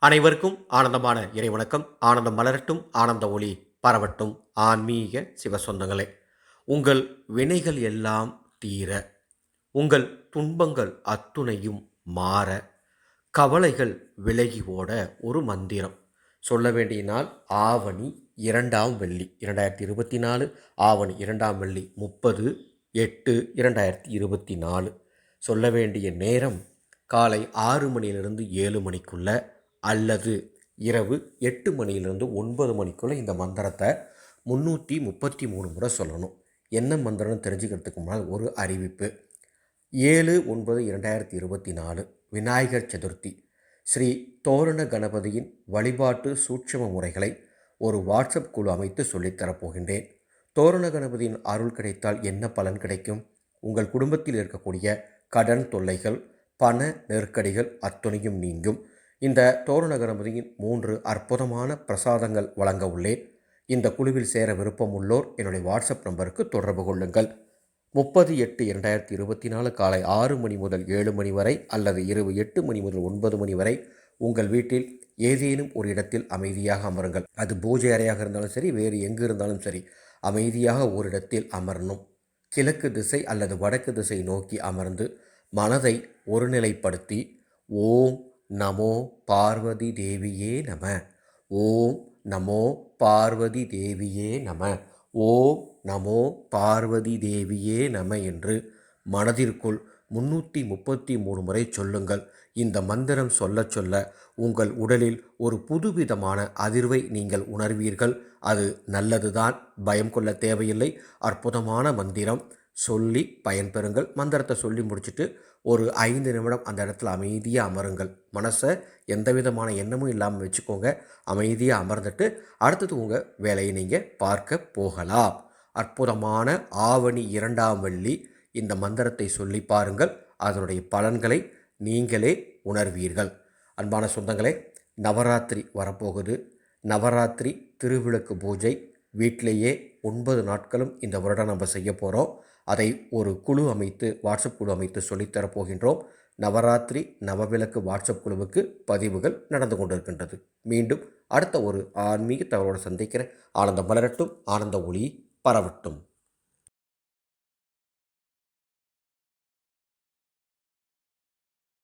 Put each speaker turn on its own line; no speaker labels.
அனைவருக்கும் ஆனந்தமான இறைவணக்கம் ஆனந்தம் மலரட்டும் ஆனந்த ஒளி பரவட்டும். ஆன்மீக சிவசொந்தங்களே உங்கள் வினைகள் எல்லாம் தீர உங்கள் துன்பங்கள் அத்துணையும் மாற கவலைகள் விலகி ஓட ஒரு மந்திரம். சொல்ல வேண்டிய நாள் ஆவணி இரண்டாம் வெள்ளி இரண்டாயிரத்தி இருபத்தி நாலு ஆவணி இரண்டாம் வெள்ளி முப்பது எட்டு இரண்டாயிரத்தி இருபத்தி நாலு சொல்ல வேண்டிய நேரம் காலை ஆறு மணியிலிருந்து ஏழு மணிக்குள்ளே. அல்லது இரவு எட்டு மணியிலிருந்து ஒன்பது மணிக்குள்ளே இந்த மந்திரத்தை முந்நூற்றி முப்பத்தி மூணு முறை சொல்லணும். என்ன மந்திரம்னு தெரிஞ்சுக்கிறதுக்கு முன்னால் ஒரு அறிவிப்பு. ஏழு ஒன்பது இரண்டாயிரத்தி இருபத்தி நாலு விநாயகர் சதுர்த்தி. ஸ்ரீ தோரண கணபதியின் வழிபாட்டு சூட்சம முறைகளை ஒரு வாட்ஸ்அப் குழு அமைத்து சொல்லித்தரப்போகின்றேன் தோரண கணபதியின் அருள் கிடைத்தால் என்ன பலன் கிடைக்கும்? உங்கள் குடும்பத்தில் இருக்கக்கூடிய கடன் தொல்லைகள் பண நெருக்கடிகள் அத்துணையும் நீங்கும். இந்த தோரண கணபதியின் மூன்று அற்புதமான பிரசாதங்கள் வழங்க உள்ளேன். இந்த குழுவில் சேர விருப்பம் உள்ளோர் என்னுடைய வாட்ஸ்அப் நம்பருக்கு தொடர்பு கொள்ளுங்கள். முப்பது எட்டு இரண்டாயிரத்தி இருபத்தி நாலு காலை ஆறு மணி முதல் ஏழு மணி வரை அல்லது இரவு எட்டு மணி முதல் ஒன்பது மணி வரை உங்கள் வீட்டில் ஏதேனும் ஒரு இடத்தில் அமைதியாக அமருங்கள். அது பூஜை அறையாக இருந்தாலும் சரி வேறு எங்கு இருந்தாலும் சரி அமைதியாக ஒரு இடத்தில் அமரணும். கிழக்கு திசை அல்லது வடக்கு திசை நோக்கி அமர்ந்து மனதை ஒருநிலைப்படுத்தி ஓம் நமோ பார்வதி தேவியே நம. ஓம் நமோ பார்வதி தேவியே நம. ஓம் நமோ பார்வதி தேவியே நம என்று மனதிற்குள் முன்னூற்றி முப்பத்தி மூணு முறை சொல்லுங்கள். இந்த மந்திரம் சொல்ல சொல்ல உங்கள் உடலில் ஒரு புதுவிதமான அதிர்வை நீங்கள் உணர்வீர்கள். அது நல்லதுதான். பயம் கொள்ள தேவையில்லை. அற்புதமான மந்திரம். சொல்லி பயன்பெறுங்கள். மந்திரத்தை சொல்லி முடிச்சுட்டு ஒரு ஐந்து நிமிடம் அந்த இடத்துல அமைதியாக அமருங்கள். மனசை எந்த விதமான எண்ணமும் இல்லாமல் வச்சுக்கோங்க. அமைதியாக அமர்ந்துட்டு அடுத்தது உங்கள் வேலையை நீங்கள் பார்க்க போகலாம். அற்புதமான ஆவணி இரண்டாம் வள்ளி இந்த மந்திரத்தை சொல்லி பாருங்கள். அதனுடைய பலன்களை நீங்களே உணர்வீர்கள். அன்பான சொந்தங்களே நவராத்திரி வரப்போகுது. நவராத்திரி திருவிளக்கு பூஜை வீட்டிலேயே ஒன்பது நாட்களும் இந்த வருடம் நம்ம செய்ய போகிறோம் அதை ஒரு குழு அமைத்து வாட்ஸ்அப் குழு அமைத்து சொல்லித்தரப் போகின்றோம். நவராத்திரி நவவிளக்கு வாட்ஸ்அப் குழுவுக்கு பதிவுகள் நடந்து கொண்டிருக்கின்றது. மீண்டும் அடுத்த ஒரு ஆன்மீக தகவலோடு சந்திக்கிற ஆனந்தம் மலரட்டும் ஆனந்த ஒளி பரவட்டும்.